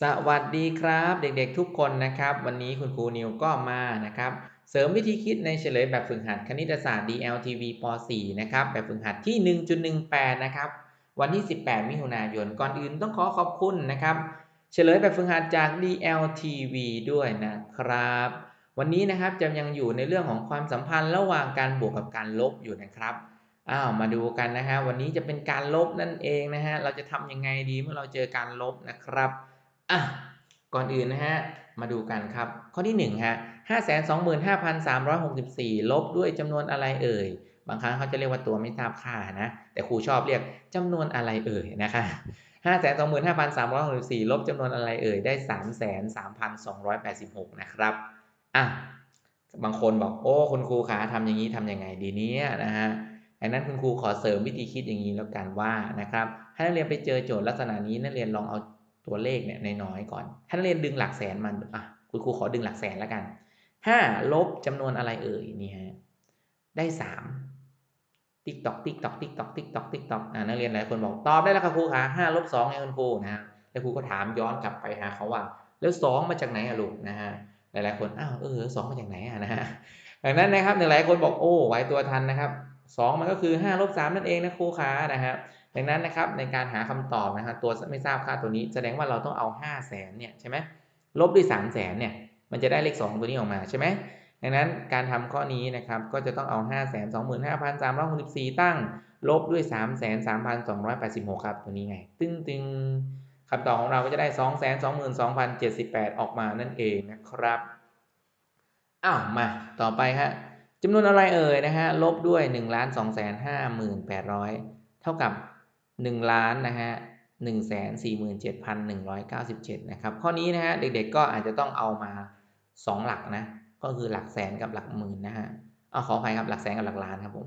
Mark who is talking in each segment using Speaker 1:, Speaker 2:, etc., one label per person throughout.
Speaker 1: สวัสดีครับเด็กๆทุกคนนะครับ วันนี้คุณครูนิวก็มานะครับ เสริมวิธีคิดในเฉลยแบบฝึกหัดคณิตศาสตร์ DLTV ป .4 นะครับแบบฝึกหัดที่ 1.18 นะครับ วันที่ 18 มิถุนายนก่อนอื่นต้องขอขอบคุณนะครับ เฉลยแบบฝึกหัดจาก DLTV ด้วยนะครับ วันนี้นะครับจะยังอยู่ในเรื่องของความสัมพันธ์ระหว่างการบวกกับการลบอยู่นะครับอ้าวมาดูกันนะฮะวันนี้จะเป็นการลบนั่นเองนะฮะเราจะทำยังไงดีเมื่อเราเจอการลบนะครับ อะก่อนอื่นนะฮะมาดูกันครับ ข้อที่1ฮะห้าแสนสองหมื่นห้าพันสามร้อยหกสิบสี่ลบด้วยจำนวนอะไรเอ่ย บางครั้งเขาจะเรียกว่าตัวไม่ทราบค่านะ แต่ครูชอบเรียกจำนวนอะไรเอ่ยนะคะห้าแสนสองหมื่นห้าพันสามร้อยหกสิบสี่ลบจำนวนอะไรเอ่ย ได้สามแสนสามพันสองร้อยแปดสิบหกนะครับ อะ บางคนบอกโอ้คุณครูขาทำอย่างนี้ทำยังไงดีเนี้ยนะฮะดังนั้นคุณครูขอเสริมวิธีคิดอย่างนี้แล้วกันว่านะครับ ให้นักเรียนไปเจอโจทย์ลักษณะนี้นักเรียนลองเอา ตัวเลขเนี่ยน้อยๆก่อน ถ้านักเรียนดึงหลักแสนมันอะคุณครูขอดึงหลักแสนแล้วกันห้าลบจำนวนอะไรเอ่ยนี่ฮะได้สามติ๊กตอกติ๊กตอกติ๊กตอกติ๊กตอกติ๊กตอกอ่านักเรียนหลายคนบอกตอบได้แล้วครับครูคะห้าลบสองไงคุณครูนะฮะแล้วครูก็ถามย้อนกลับไปหาเขาว่า แล้วสองมาจากไหนอะลูกนะฮะหลายๆคนอ้าวเออสองมาจากไหนอะนะฮะดังนั้นนะครับหลายๆคนบอกโอ้ไว้ตัวทันนะครับสองมันก็คือห้าลบสามนั่นเองนะครูคะนะฮะ ดังนั้นนะครับในการหาคำตอบนะฮะตัวไม่ทราบค่าตัวนี้แสดงว่าเราต้องเอา5 0 0แสนเนี่ยใช่ไหมลบด้วย3 0 0แสนเนี่ยมันจะได้เลข 2 ตัวนี้ออกมาใช่ไหมดังนั้นการทำข้อนี้นะครับก็จะต้องเอา 5 2 5 3 6 4 ตั้ง ลบด้วย 3 3 3 2 8 6 ครับตัวนี้ไง ตึ้งตึงคำตอบของเราก็จะได้ 2 2 2 0 7 8 ออกมานั่นเองนะครับอ้าวมาต่อไปฮะจำนวนอะไรเอ่ยนะฮะลบด้วย 1 2 5 8 0 0 เท่ากับ 1ล้านนะฮะ1 4 7 1 9 7นะครับ ข้อนี้นะฮะเด็กๆก็อาจจะต้องเอามา2หลักนะ ก็คือหลักแสนกับหลักหมื่นนะฮะ เอาขออภัยครับหลักแสนกับหลักล้านครับผม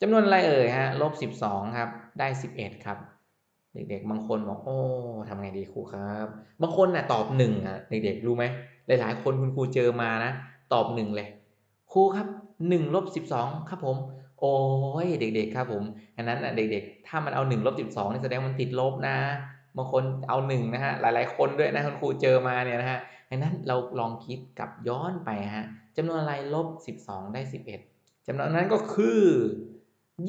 Speaker 1: จำนวนอะไรเอ่ยฮะลบ12ครับ ได้11ครับ เด็กๆ บางคนบอกโอ้ทำไงดีครูครับ บางคนนะ่ะตอบ1อะเด็กๆรู้ไหมหลายๆ คนคุณครูเจอมานะ ตอบ1เลยครูครับ1ลบ12ครับผม โอ้ยเด็ก ๆ ครับผมอันนั้นนะเด็กๆ ถ้ามันเอา1ลบ12นี่แสดงมันติดลบนะบางคนเอา1นะฮะหลายๆ คนด้วยนะคุณครูเจอมาเนี่ยนะฮะอันนั้นเราลองคิดกับย้อนไปฮะจำนวนอะไรลบ12 ได้ 11จำนวนนั้นก็คือ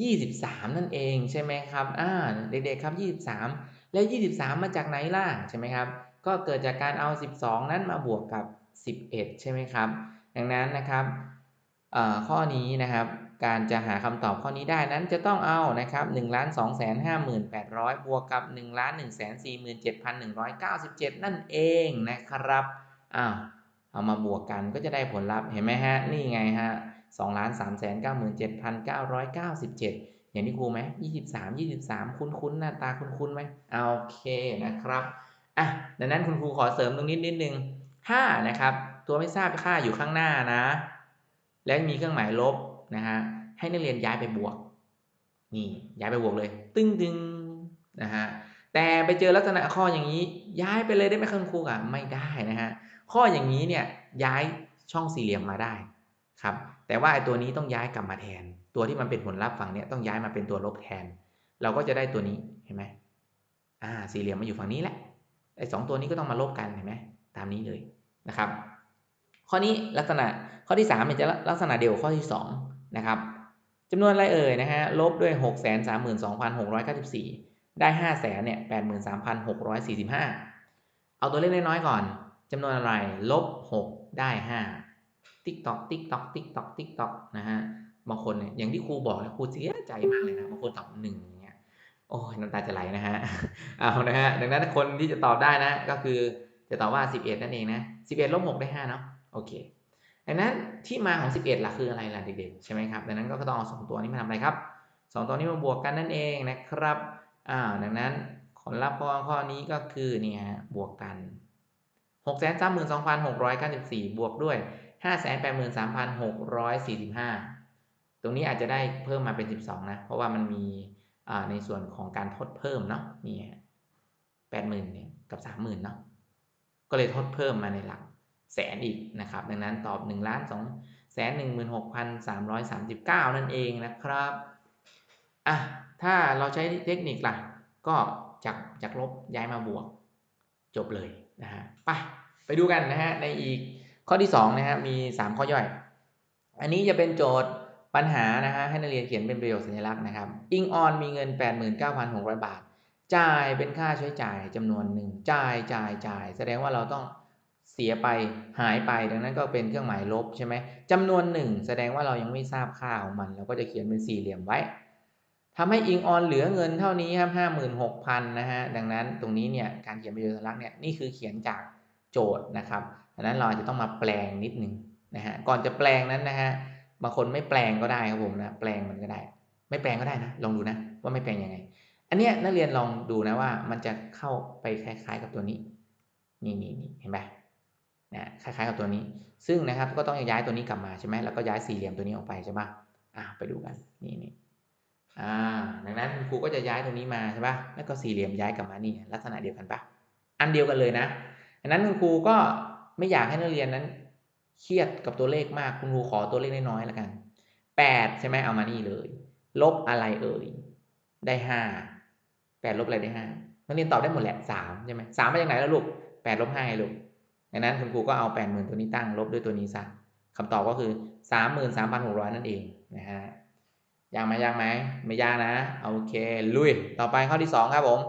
Speaker 1: 23 นั่นเองใช่ไหมครับอ่าเด็กๆครับ 23 แล้ว 23 มาจากไหนล่ะใช่ไหมครับก็เกิดจากการเอา 12 นั้นมาบวกกับ 11 ใช่ไหมครับ ดังนั้นนะครับข้อนี้นะครับ การจะหาคำตอบข้อนี้ได้นั้นจะต้องเอานะครับ1 2 5 8 0 0 บวกกับ1 1 4 7 1 9 7 นั่นเองนะครับอ้าวเอามาบวกกันก็จะได้ผลลัพธ์เห็นไหมฮะ นี่ไงฮะ2 3 9 7 9 9 7 อย่างที่ครูไหม23 23 คุ้นๆหน้าตาคุ้นๆไหมโอเคนะครับอะดังนั้นคุณครูขอเสริมตรงนี้นิดนึงถ้านะครับ ตัวไม่ทราบค่าอยู่ข้างหน้านะ และมีเครื่องหมายลบ นะฮะให้นักเรียนย้ายไปบวกนี่ย้ายไปบวกเลย ตึ้งตึงนะฮะแต่ไปเจอลักษณะข้ออย่างนี้ ย้ายไปเลยได้ไหมคุณครูอะไม่ได้นะฮะข้ออย่างนี้เนี่ยย้ายช่องสี่เหลี่ยมมาได้ครับแต่ว่าไอ้ตัวนี้ต้องย้ายกลับมาแทน ตัวที่มันเป็นผลลัพธ์ฝั่งเนี้ยต้องย้ายมาเป็นตัวลบแทน เราก็จะได้ตัวนี้เห็นไหมอ่าสี่เหลี่ยมมาอยู่ฝั่งนี้แหละไอ้สองตัวนี้ก็ต้องมาลบกันเห็นไหมตามนี้เลยนะครับ ข้อนี้ลักษณะข้อที่3มันจะลักษณะเดียวข้อที่ 2 นะครับจำนวนอะไรเอ่ยนะฮะลบด้วย 6 3 2 6 9 4 ได้ 5 0 0แสนเนี่ย8 3 6 4 5 เอาตัวเลขน้อยๆก่อนจำนวนอะไรลบ 6 ได้ 5 ติ๊กตอกติ๊กตอกติ๊กตอกติ๊กตอกนะฮะบางคนเนี่ยอย่างที่ครูบอกนะครูเสียใจมากเลยนะบางคนตอบหนึ่งเงี้ยโอ้ยน้ำตาจะไหลนะฮะเอานะฮะดังนั้นคนที่จะตอบได้นะก็คือจะตอบว่า 11 นั่นเองนะ11ลบ6ได้5เนาะโอเค ดังนั้นที่มาของ 11ล่ะคืออะไรล่ะเด็กๆใช่ไหมครับดังนั้นก็ต้องเอา2ตัวนี้มาทำอะไรครับ2ตัวนี้มาบวกกันนั่นเองนะครับอ้าวดังนั้นผลลัพธ์ข้อข้อนี้ก็คือเนี่ยบวกกัน 6 3 2 2 6 9 4 บวกด้วย 5 8 3 6 4 5 ตรงนี้อาจจะได้เพิ่มมาเป็น 12 นะ เพราะว่ามันมีในส่วนของการทดเพิ่มเนาะนี่แปดหมื่นเนี่ยกับสามหมื่นเนาะก็เลยทดเพิ่มมาในหลัก แสนอีกนะครับ ดังนั้นตอบ1ล้าน2แสน1 6 3 3 9 นั่นเองนะครับอะถ้าเราใช้เทคนิคล่ะ ก็จากจากลบย้ายมาบวก จบเลยนะฮะไปไปดูกันนะฮะในอีกข้อที่2นะฮะมี 3 ข้อย่อย อันนี้จะเป็นโจทย์ปัญหานะฮะให้นักเรียนเขียนเป็นประโยคสัญลักษณ์นะครับ อิงออนมีเงิน 89,600 บาท จ่ายเป็นค่าใช้จ่ายจำนวนหนึ่งจ่ายจ่ายจ่าย แสดงว่าเราต้อง เสียไปหายไปดังนั้นก็เป็นเครื่องหมายลบใช่ไหมจำนวนหนึ่งแสดงว่าเรายังไม่ทราบค่าของมัน เราก็จะเขียนเป็นสี่เหลี่ยมไว้ทำให้อิงออนเหลือเงินเท่านี้ครับห้าหมื่นหกพันนะฮะดังนั้นตรงนี้เนี่ยการเขียนประโยคสัญลักเนี่ยนี่คือเขียนจากโจทย์นะครับดังนั้นเราจจะต้องมาแปลงนิดนึงนะฮะก่อนจะแปลงนั้นนะฮะบางคนไม่แปลงก็ได้ครับผมนะแปลงมันก็ได้ ไม่แปลงก็ได้นะลองดูนะว่าไม่แปลงยังไง อันเนี้ยนักเรียนลองดูนะว่ามันจะเข้าไปคล้าย ๆ กับตัวนี้ นี่นี่นี่เห็นไหม นะคล้ายๆกับตัวนี้ ซึ่งนะครับก็ต้องย้ายตัวนี้กลับมาใช่ไหมแล้วก็ย้ายสี่เหลี่ยมตัวนี้ออกไปใช่ปะอ่าไปดูกันนี่นี่อ่าดังนั้นคุณครูก็จะย้ายตรงนี้มาใช่ปะแล้วก็สี่เหลี่ยมย้ายกลับมานี่ลักษณะเดียวกันปะอันเดียวกันเลยนะดังนั้นคุณครูก็ไม่อยากให้นักเรียนนั้น เครียดกับตัวเลขมากคุณครูขอตัวเลขน้อยๆแล้วกันแปดใช่ไหมเอามานี่เลย ลบอะไรเอ่ยได้ห้าแปดลบอะไรได้ห้านักเรียนตอบได้หมดแหละสามใช่ไหมสามมาจากไหนแล้วลูกแปดลบห้าลูก ดังนั้นคุณครูก็เอาแปดหมื่นตัวนี้ตั้งลบด้วยตัวนี้ซะคำตอบก็คือสามหมื่นสามพันหกร้อยนั่นเองนะฮะยากไหมยากไหมไม่ยากนะโอเคลุยต่อไปข้อที่สองครับผม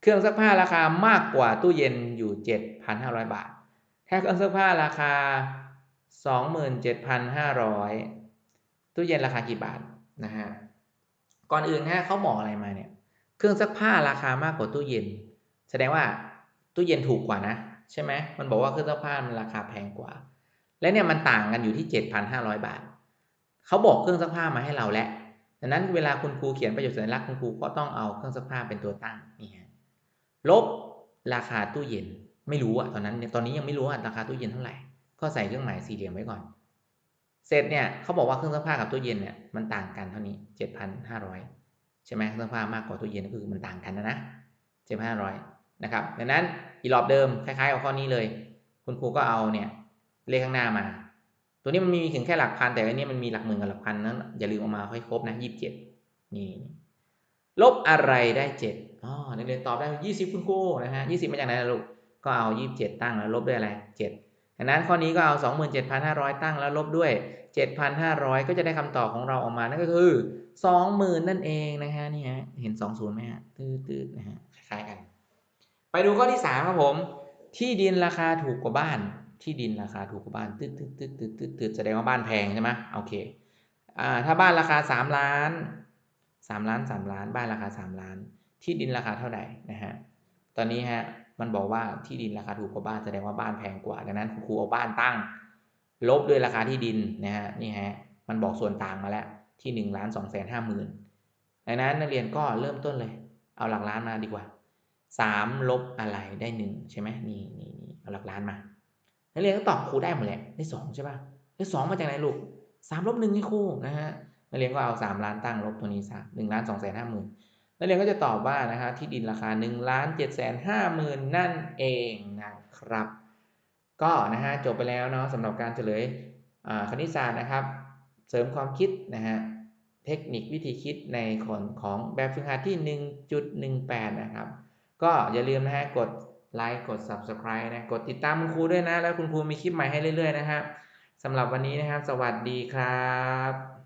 Speaker 1: เครื่องซักผ้าราคามากกว่าตู้เย็นอยู่เจ็ดพันห้าร้อยบาท ถ้าเครื่องซักผ้าราคาสองหมื่นเจ็ดพันห้าร้อยตู้เย็นราคากี่บาทนะฮะก่อนอื่นฮะเขาบอกอะไรมาเนี่ย เครื่องซักผ้าราคามากกว่าตู้เย็น แสดงว่าตู้เย็นถูกกว่านะ ใช่ไหมมันบอกว่าเครื่องซักผ้ามันราคาแพงกว่า และเนี่ยมันต่างกันอยู่ที่ 7,500 บาท เขาบอกเครื่องซักผ้ามาให้เราแล้วดังนั้นเวลาคุณครูเขียนประโยคสัญลักษณ์คุณครูก็ต้องเอาเครื่องซักผ้าเป็นตัวตั้งนี่ฮะลบราคาตู้เย็นไม่รู้อะตอนนั้นตอนนี้ยังไม่รู้ว่าราคาตู้เย็นเท่าไหร่ ก็ใส่เครื่องหมายสี่เหลี่ยมไว้ก่อน เสร็จเนี่ยเขาบอกว่าเครื่องซักผ้ากับตู้เย็นเนี่ยมันต่างกันเท่านี้7,500ใช่ไหมเครื่องซักผ้ามากกว่าตู้เย็นก็คือมันต่างกันนะนะ7,500น นะครับดังนั้นอีรอบเดิมคล้ายๆกับข้อนี้เลย คุณครูก็เอาเนี่ยเลขข้างหน้ามา ตัวนี้มันมีถึงแค่หลักพัน แต่อันนี้มันมีหลักหมื่นกับหลักพันนั้นอย่าลืมเอามาให้ครบนะยี่สิบเจ็ดนี่ลบอะไรได้เจ็ดอ๋อนักเรียนตอบได้ยี่สิบคุณครูนะฮะยี่สิบมาจากไหนล่ะลูกก็เอายี่สิบเจ็ดตั้งแล้วลบด้วยอะไรเจ็ดดังนั้นข้อนี้ก็เอาสองหมื่นเจ็ดพันห้าร้อยตั้งแล้วลบด้วยเจ็ดพันห้าร้อยก็จะได้คำตอบของเราออกมา นั่นก็คือสองหมื่นนั่นเองนะฮะนี่ฮะเห็นสองศูนย์ไหมฮะตืดๆนะฮะคล้ายๆกัน ไปดูข้อที่สามครับผม ที่ดินราคาถูกกว่าบ้าน ที่ดินราคาถูกกว่าบ้านตืดตืดตืดตืดตืดตืดแสดงว่าบ้านแพงใช่ไหมโอเคอ่าถ้าบ้านราคาสามล้านสามล้านสามล้าน บ้านราคาสามล้าน ที่ดินราคาเท่าไหร่นะฮะตอนนี้ฮะมันบอกว่าที่ดินราคาถูกกว่าบ้านแสดงว่าบ้านแพงกว่าดังนั้นครูเอาบ้านตั้ง ลบด้วยราคาที่ดินนะฮะนี่ฮะมันบอกส่วนต่างมาแล้วที่หนึ่งล้านสองแสนห้าหมื่นดังนั้นนักเรียนก็เริ่มต้นเลย เอาหลักล้านมาดีกว่า สามลบอะไรได้หนึ่งใช่ไหมนี่นี่นี่เอาหลักล้านมา นักเรียนก็ตอบครูได้หมดแหละได้สองใช่ป่ะได้สองมาจากไหนลูกสามลบหนึ่งให้ครูนะฮะนักเรียนก็เอาสามล้านตั้งลบตัวนี้ซะหนึ่งล้านสองแสนห้าหมื่นนักเรียนก็จะตอบว่านะฮะที่ดินราคาหนึ่งล้านเจ็ดแสนห้าหมื่นนั่นเองนะครับ ก็นะฮะจบไปแล้วเนาะสำหรับการเฉลยคณิตศาสตร์นะครับ เสริมความคิดนะฮะเทคนิควิธีคิดในคนของแบบฝึกหัดที่ 1.18 นะครับ ก็อย่าลืมนะฮะกดไลค์กด Subscribe นะกดติดตามคุณครูด้วยนะ แล้วคุณครูมีคลิปใหม่ให้เรื่อยๆนะครับสำหรับวันนี้นะครับ สวัสดีครับ